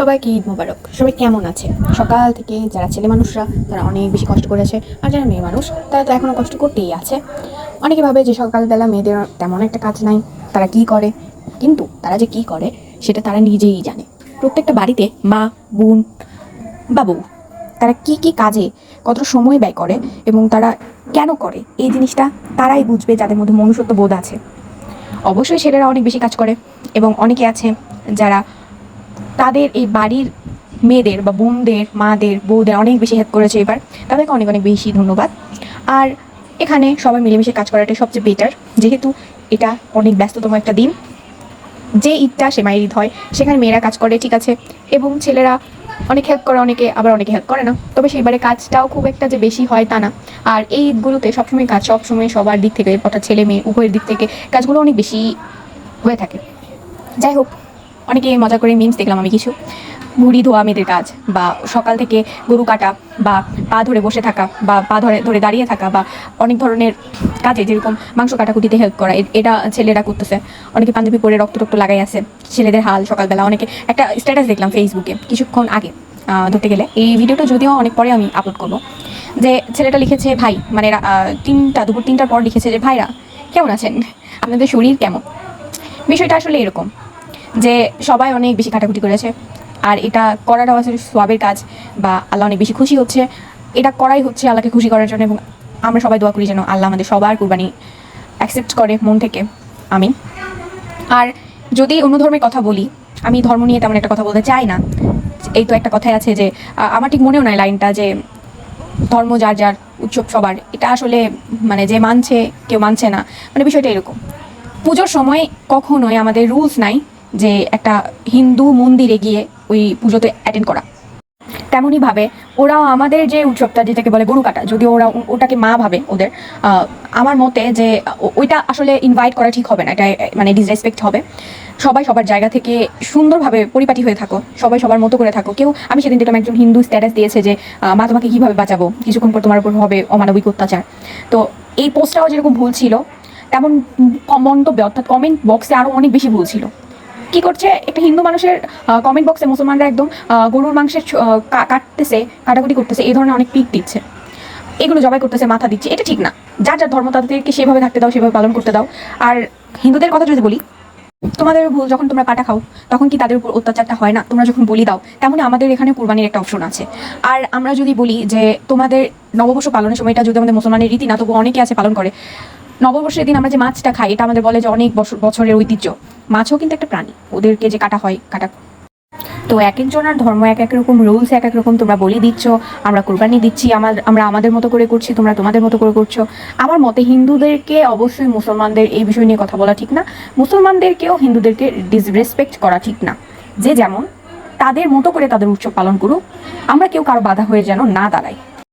সবাইকে ঈদ মোবারক। সবাই কেমন আছে? সকাল থেকে যারা ছেলে মানুষরা, তারা অনেক বেশি কষ্ট করেছে আর যারা মেয়ে মানুষ, তারা তো এখনও কষ্ট করতেই আছে। অনেকে ভাবে যে সকালবেলা মেয়েদের তেমন একটা কাজ নাই, তারা কি করে? কিন্তু তারা যে কি করে, সেটা তারা নিজেই জানে। প্রত্যেকটা বাড়িতে মা, বোন, বাবু, তারা কি কি কাজে কত সময় ব্যয় করে এবং তারা কেন করে? এই জিনিসটা তারাই বুঝবে যাদের মধ্যে মনুষ্যত্ব বোধ আছে। অবশ্যই ছেলেরা অনেক বেশি কাজ করে এবং অনেকে আছে যারা তাদের এই বাড়ির মেয়েদের বা বোনদের, মাদের, বউদের অনেক বেশি হেল্প করেছে এবার। তাদেরকে অনেক অনেক বেশি ধন্যবাদ। আর এখানে সবাই মিলেমিশে কাজ করাটাই সবচেয়ে বেটার যেহেতু এটা অনেক ব্যস্ততম একটা দিন। যে ঈদটা সে মায়ের ঈদ হয়, সেখানে মেয়েরা কাজ করে, ঠিক আছে। এবং ছেলেরা অনেক হেল্প করে, অনেকে আবার অনেকে হেল্প করে না। তবে সেইবারে কাজটাও খুব একটা যে বেশি হয় তা না। আর এই ঈদগুলোতে সবসময় কাজ, সবসময় সবার দিক থেকে, অর্থাৎ ছেলে মেয়ে উভয়ের দিক থেকে কাজগুলো অনেক বেশি হয়ে থাকে। যাই হোক অনেকে মজা করে মিমস দেখলাম আমি কিছু। মুড়ি ধোয়া মেয়েদের কাজ, বা সকাল থেকে গরু কাটা, বা পা ধরে বসে থাকা, বা পা ধরে ধরে দাঁড়িয়ে থাকা, বা অনেক ধরনের কাজে যেরকম মাংস কাটাকুটিতে হেল্প করা এটা ছেলেরা করতেছে। অনেকে পাঞ্জাবি পরে রক্ত টক্ত লাগাই আছে, ছেলেদের হাল সকালবেলা। অনেকে একটা স্ট্যাটাস দেখলাম ফেসবুকে কিছুক্ষণ আগে ধরতে গেলে। এই ভিডিওটা যদিও অনেক পরে আমি আপলোড করব। যে ছেলেটা লিখেছে, ভাই মানে তিনটা, দুপুর তিনটার পর লিখেছে যে, ভাইরা, কেমন আছেন? আপনাদের শরীর কেমন? বিষয়টা আসলে এরকম। যে সবাই অনেক বেশি কাটাকুটি করেছে। আর এটা করাটা আসলে সোয়াবের কাজ বা আল্লাহ অনেক বেশি খুশি হচ্ছে। এটা করাই হচ্ছে আল্লাহকে খুশি করার জন্য এবং আমরা সবাই দোয়া করি যেন আল্লাহ আমাদের সবার কুরবানি অ্যাকসেপ্ট করে মন থেকে। আমি আর যদি অন্য ধর্মের কথা বলি, আমি ধর্ম নিয়ে তেমন একটা কথা বলতে চাই না। এই তো একটা কথাই আছে যে আমার ঠিক মনেও নয় লাইনটা যে ধর্ম যার যার উৎসব সবার। এটা আসলে মানে যে মানছে, কেউ মানছে না। মানে বিষয়টা এরকম। পুজোর সময় কখনোই আমাদের রুলস নাই। যে একটা হিন্দু মন্দিরে গিয়ে ওই পুজোতে অ্যাটেন্ড করা। তেমনই ভাবে ওরাও আমাদের যে উৎসবটা, যেটাকে বলে গরু কাটা যদি ওরা ওটাকে মা ভাবে ওদের আমার মতে যে ওইটা আসলে ইনভাইট করা ঠিক হবে না এটা মানে ডিসরেসপেক্ট হবে। সবাই সবার জায়গা থেকে সুন্দরভাবে পরিপাটি হয়ে থাকো, সবাই সবার মতো করে থাকো। কেউ, আমি সেদিন দেখলাম একজন হিন্দু স্ট্যাটাস দিয়েছে যে মা তোমাকে কীভাবে বাঁচাবো? কিছুক্ষণ পর তোমার উপর হবে অমানবিক অত্যাচার। তো এই পোস্টটাও যেরকম ভুল ছিল, তেমন মন্তব্য, অর্থাৎ কমেন্ট বক্সে আরও অনেক বেশি ভুল ছিল। কি করছে? একটা হিন্দু মানুষের কমেন্ট বক্সে মুসলমানরা একদম গরুর মাংসের কাটতেছে, কাটাকুটি করতেছে, এই ধরনের অনেক পিক দিচ্ছে। এগুলো জবাই করতেছে, মাথা দিচ্ছে, এটা ঠিক না। যার যার ধর্ম, তাদেরকে সেভাবে থাকতে দাও, সেভাবে পালন করতে দাও। আর হিন্দুদের কথা যদি বলি, তোমাদের ভুল, যখন তোমরা কাটা খাও, তখন কি তাদের উপর অত্যাচারটা হয় না? তোমরা যখন বলি দাও, তেমনই আমাদের এখানে কুরবানির একটা অপশন আছে। আর আমরা যদি বলি যে, তোমাদের নববর্ষ পালনের সময়টা যদি আমাদের মুসলমানের রীতি না, তবু অনেকে আছে পালন করে। নববর্ষের দিন আমরা যে মাছটা খাই, এটা আমাদের বলে যে অনেক বছর, বছরের ঐতিহ্য। মাছও কিন্তু একটা প্রাণী। ওদেরকে যে কাটা হয়, কাটা তো এক একজনের ধর্ম এক এক রকম রুলস এক এক রকম, তোমরা বলি দিচ্ছ, আমরা কোরবানি দিচ্ছি, আমার, আমরা আমাদের মতো করে করছি, তোমরা তোমাদের মতো করে করছ। আমার মতে হিন্দুদেরকে অবশ্যই মুসলমানদের এই বিষয় নিয়ে কথা বলা ঠিক না। মুসলমানদেরকেও হিন্দুদেরকে ডিসরেসপেক্ট করা ঠিক না। যে যেমন, তাদের মতো করে তাদের উৎসব পালন করুক। আমরা কেউ কারও বাধা হয়ে যেন না দাঁড়াই।